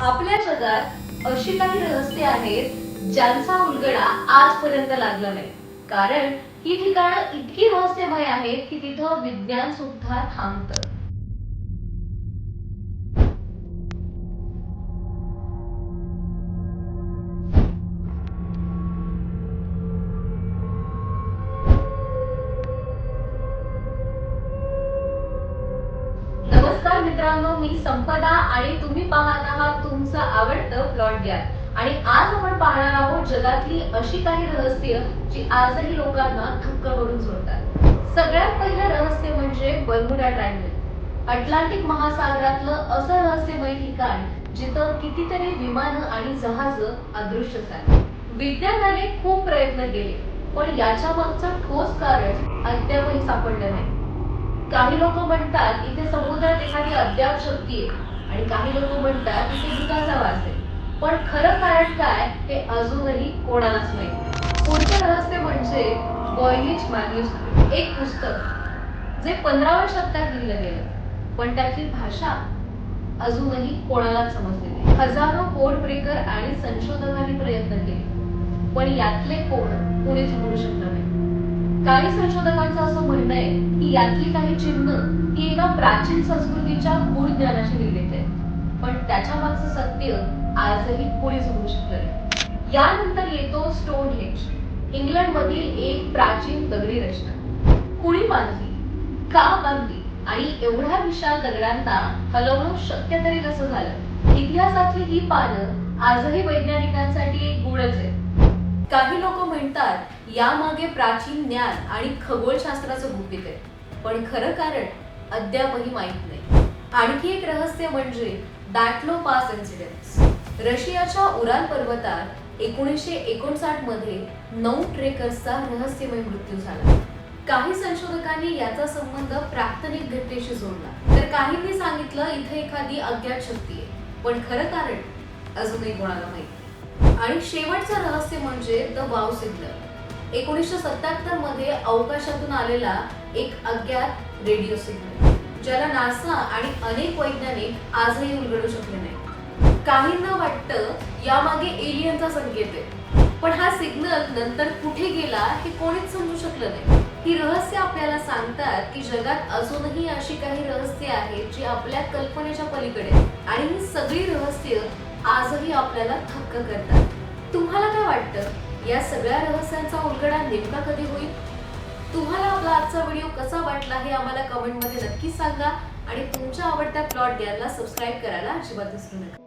आपल्या जगात अशी काही रहस्य आहेत ज्यांचा उलगडा आजपर्यंत लागला नाही. कारण ही ठिकाणं इतकी रहस्यमय आहेत की तिथं विज्ञान सुद्धा थांबतं. मित्रांनो मी संपदा आणि तुम्ही पाहत आहात तुमचं आवडतं प्लॉट गॅप आणि आज आपण पाहणार आहोत जगातली अशी काही रहस्य जी आजही लोकांना थक्क करून सोडतात. सगळ्यात पहिलं रहस्य म्हणजे बर्मुडा ट्रायंगल. अटलांटिक महासागरातलं असं रहस्यमय ठिकाण जिथं कितीतरी विमानं आणि जहाज अदृश्य झाली. विज्ञानाने खूप प्रयत्न केले पण याच्या मागचं ठोस कारण अद्यापही सापडलं नाही. काही लोक म्हणतात इथे समुद्रात एखादी अद्याप शक्ती आहे. आणि काही लोक म्हणतात इथे भूताचा वास आहे. पण खरं कारण काय हे अजूनही कोणालाच माहिती पुढचे रहस्य म्हणजे बॉयलिच मॅन्युस्क्रिप्ट एक पुस्तक जे पंधराव्या शतकात लिहिलं गेलं. पण त्यातली भाषा अजूनही कोणालाच समजली नाही. हजारो कोड ब्रेकर आणि संशोधकांनी प्रयत्न केले. पण यातले कोड कोणीच उघडू शकलं नाही. काही संशोधकांचं असं म्हणणं आहे की यातली काही चिन्ह ही एका प्राचीन संस्कृतीच्या मूळ ज्ञानाशी निगडीत आहे पण त्याच्या मागचं सत्य आजही पुढे उघडू शकलं नाही. यानंतर येतो स्टोन हेज इंग्लंड मधील एक प्राचीन दगडी रचना. कुणी बांधली का बांधली आणि एवढ्या विशाल दगडांना हलवणं शक्य तरी कसं झालं? इतिहासातली ही पानं आजही वैज्ञानिकांसाठी एक गुणच आहे. काही लोक म्हणतात यामागे प्राचीन ज्ञान आणि खगोलशास्त्राचं गुपित आहे. पण खरं कारण अद्यापही माहीत नाही. आणखी एक रहस्य म्हणजे डॅटलो पास इन्सिडेंट रशियाच्या उराल पर्वतात एकोणीसशे एकोणसाठमध्ये नऊ ट्रेकर्सचा रहस्यमय मृत्यू झाला. काही संशोधकांनी याचा संबंध प्राक्तनिक घटनेशी जोडला. तर काहींनी सांगितलं इथे एखादी अज्ञात शक्ती आहे. पण खरं कारण अजूनही कोणाला माहिती आणि शेवटचं रहस्य म्हणजे द वाव सिग्नल एकोणीसशे सत्याहत्तरमध्ये अवकाशातून आलेला एक अज्ञात रेडिओ सिग्नल ज्याला नासा आणि अनेक वैज्ञानिक आजही उलगडू शकले नाही काहींना वाटतं यामागे एलियनचा संकेत आहे पण हा सिग्नल नंतर कुठे गेला हे कोणीच समजू शकलं नाही. ही रहस्य आपल्याला सांगतात की जगात अजूनही अशी काही रहस्य आहेत जी आपल्या कल्पनेच्या पलीकडे आणि ही सगळी रहस्य आजही आपल्याला थक्क करतात. तुम्हाला काय वाटतं? या सगळ्या रहस्यांचा उलगडा नेमका कधी होईल? तुम्हाला आपला आजचा व्हिडिओ कसा वाटला हे आम्हाला कमेंटमध्ये नक्की सांगा. आणि तुमच्या आवडत्या प्लॉट द्यायला सबस्क्राईब करायला अजिबात विसरू नका.